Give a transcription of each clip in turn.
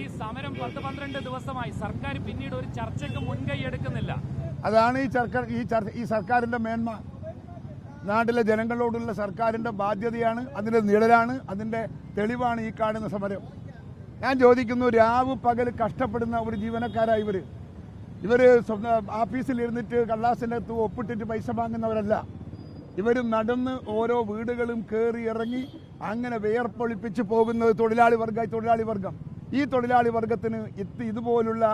ഈ സമരം പത്ത് പന്ത്രണ്ട് ദിവസമായി സർക്കാർ പിന്നീട് ഒരു ചർച്ചയ്ക്ക് മുൻകൈ എടുക്കുന്നില്ല. അതാണ് ഈ സർക്കാർ ഈ ഈ സർക്കാരിന്റെ മേന്മ. നാട്ടിലെ ജനങ്ങളോടുള്ള സർക്കാരിന്റെ ബാധ്യതയാണ് അതിന്റെ നിഴലാണ് അതിന്റെ തെളിവാണ് ഈ കാണുന്ന സമരം. ഞാൻ ചോദിക്കുന്നു രാവ് പകൽ കഷ്ടപ്പെടുന്ന ഒരു ജീവനക്കാരായ ഇവർ? ഇവർ ഓഫീസിൽ ഇരുന്നിട്ട് കള്ളാസിന്റെ അകത്ത് ഒപ്പിട്ടിട്ട് പൈസ വാങ്ങുന്നവരല്ല. ഇവർ നടന്ന് ഓരോ വീടുകളും കയറി ഇറങ്ങി അങ്ങനെ വിയർപ്പൊളിപ്പിച്ച് പോകുന്നത് തൊഴിലാളി വർഗ തൊഴിലാളി വർഗം. ഈ തൊഴിലാളി വർഗത്തിന് ഇത് ഇതുപോലുള്ള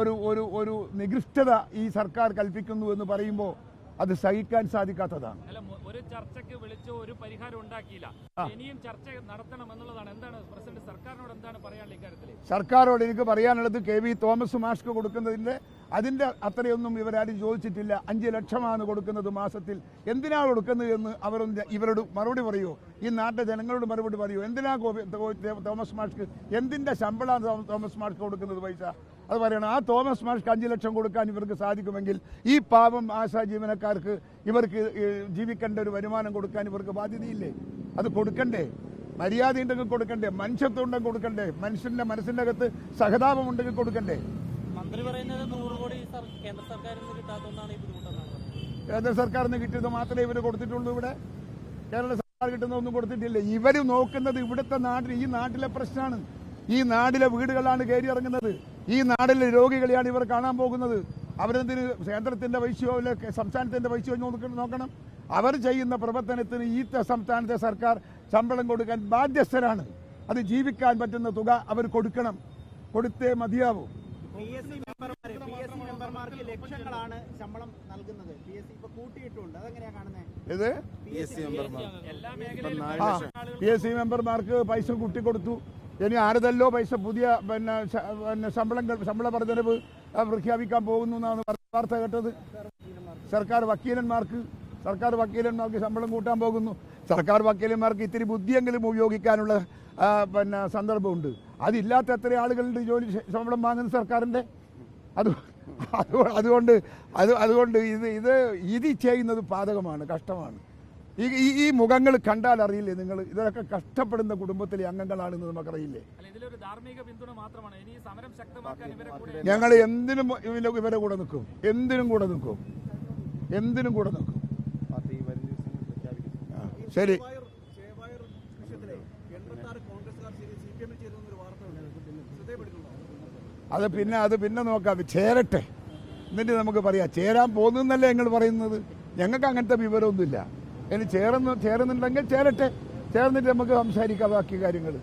ഒരു ഒരു ഒരു നികൃഷ്ടത ഈ സർക്കാർ കൽപ്പിക്കുന്നു എന്ന് പറയുമ്പോൾ അത് സഹിക്കാൻ സാധിക്കാത്തതാണ്. ഒരു ചർച്ചയ്ക്ക് വിളിച്ച് ഒരു പരിഹാരം ഉണ്ടാക്കിയില്ല. ഇനിയും ചർച്ച നടത്തണം എന്നുള്ളതാണ്. എന്താണ് പ്രസിഡന്റ് സർക്കാരിനോട് എന്താണ് പറയാനുള്ള ഇക്കാര്യത്തിൽ സർക്കാരോട് എനിക്ക് പറയാനുള്ളത് കെ വി തോമസ് മാഷ്ക്ക് കൊടുക്കുന്നതിന്റെ അതിന്റെ അത്രയൊന്നും ഇവരാരും ചോദിച്ചിട്ടില്ല. അഞ്ച് ലക്ഷമാണ് കൊടുക്കുന്നത് മാസത്തിൽ. എന്തിനാ കൊടുക്കുന്നത് എന്ന് അവരൊന്ന് ഇവരോട് മറുപടി പറയൂ? ഈ നാട്ടിലെ ജനങ്ങളോട് മറുപടി പറയൂ? എന്തിനാ തോമസ് മാഷ്ക്ക് എന്തിന്റെ ശമ്പളമാണ് തോമസ് മാഷ്ക്ക് കൊടുക്കുന്നത് പൈസ? അത് പറയണം. ആ തോമസ് മാഷ്ക്ക് അഞ്ച് ലക്ഷം കൊടുക്കാൻ ഇവർക്ക് സാധിക്കുമെങ്കിൽ ഈ പാവം ആശാ ജീവനക്കാർക്ക് ഇവർക്ക് ജീവിക്കേണ്ട ഒരു വരുമാനം കൊടുക്കാൻ ഇവർക്ക് ബാധ്യതയില്ലേ? അത് കൊടുക്കണ്ടേ? മര്യാദ ഉണ്ടെങ്കിൽ കൊടുക്കണ്ടേ? മനുഷ്യത്വം ഉണ്ടെങ്കിൽ കൊടുക്കണ്ടേ? മനുഷ്യന്റെ മനസ്സിന്റെ അകത്ത് സഹതാപം ഉണ്ടെങ്കിൽ കൊടുക്കണ്ടേ? മന്ത്രി പറയുന്നത് നൂറ് കോടി കേന്ദ്ര സർക്കാരിൽ നിന്ന് കിട്ടാത്തതുകൊണ്ടാണ് ഈ ബുദ്ധിമുട്ടെന്നാണ് പറയുന്നത്. കേന്ദ്ര സർക്കാരിൽ കിട്ടിയത് മാത്രമേ ഇവർ കൊടുത്തിട്ടുള്ളൂ ഇവിടെ. കേരള സർക്കാർ കിട്ടുന്നതൊന്നും കൊടുത്തിട്ടില്ല. ഇവർ നോക്കുന്നത് ഇവിടുത്തെ നാട്ടിൽ ഈ നാട്ടിലെ പ്രശ്നമാണ്. ഈ നാടിലെ വീടുകളാണ് കയറി ഇറങ്ങുന്നത്. ഈ നാടിലെ രോഗികളെയാണ് ഇവർ കാണാൻ പോകുന്നത്. അവരെന്തിന് കേന്ദ്രത്തിന്റെ പൈസയോ അല്ലെ സംസ്ഥാനത്തിന്റെ പൈസയോ നോക്കണം. അവർ ചെയ്യുന്ന പ്രവർത്തനത്തിന് ഈ സംസ്ഥാനത്തെ സർക്കാർ ശമ്പളം കൊടുക്കാൻ ബാധ്യസ്ഥരാണ്. അത് ജീവിക്കാൻ പറ്റുന്ന തുക അവർ കൊടുക്കണം. കൊടുത്തേ മതിയാവൂ പി എസ് സി മെമ്പർമാര് പി സി ലക്ഷങ്ങളാണ് ശമ്പളം നൽകുന്നത്. പി എസ് സി ഇപ്പൊ കൂട്ടിയിട്ടുണ്ട്. അതെങ്ങനെയാ കാണുന്നത് പി എസ് സി മെമ്പർമാർക്ക് പൈസ കൂട്ടിക്കൊടുത്തു. കൊടുത്തു ഇനി ആരതല്ലോ പൈസ പുതിയ പിന്നെ പിന്നെ ശമ്പളം ശമ്പള വർധനവ് പ്രഖ്യാപിക്കാൻ പോകുന്നു എന്നാണ് വാർത്ത കേട്ടത്. സർക്കാർ വക്കീലന്മാർക്ക് സർക്കാർ വക്കീലന്മാർക്ക് ശമ്പളം കൂട്ടാൻ പോകുന്നു. സർക്കാർ വക്കീലന്മാർക്ക് ഇത്തിരി ബുദ്ധിയെങ്കിലും ഉപയോഗിക്കാനുള്ള പിന്നെ സന്ദർഭമുണ്ട്. അതില്ലാത്ത എത്ര ആളുകളുണ്ട് ജോലി ശമ്പളം വാങ്ങുന്ന സർക്കാരിന്റെ? അത് അതുകൊണ്ട് അത് അതുകൊണ്ട് ഇത് ഇത് ഇതി ചെയ്യുന്നത് പാതകമാണ് കഷ്ടമാണ്. ഈ ഈ- ഈ മുഖങ്ങൾ കണ്ടാൽ അറിയില്ലേ നിങ്ങൾ? ഇതൊക്കെ കഷ്ടപ്പെടുന്ന കുടുംബത്തിലെ അംഗങ്ങളാണെന്ന് നമുക്കറിയില്ലേ? അല്ല ഇതിലൊരു ധാർമ്മിക പിന്തുണ മാത്രമാണ്. ഇനി സമരം ശക്തമാക്കാൻ ഇവരെ കൂടെ ഞങ്ങൾ എന്തിനും ഇവരെ കൂടെ നിൽക്കും. എന്തിനും കൂടെ നിൽക്കും. എന്തിനും കൂടെ നിൽക്കും. ആ, ശരി. അത് പിന്നെ അത് പിന്നെ നോക്കാം ചേരട്ടെ. എന്നിട്ട് നമുക്ക് പറയാം ചേരാൻ പോകുന്നല്ലേ ഞങ്ങൾ പറയുന്നത്? ഞങ്ങൾക്ക് അങ്ങനത്തെ വിവരമൊന്നുമില്ല. ഇനി ചേർന്ന് ചേരുന്നുണ്ടെങ്കിൽ ചേരട്ടെ. ചേർന്നിട്ട് നമുക്ക് സംസാരിക്കാം ബാക്കി കാര്യങ്ങൾ.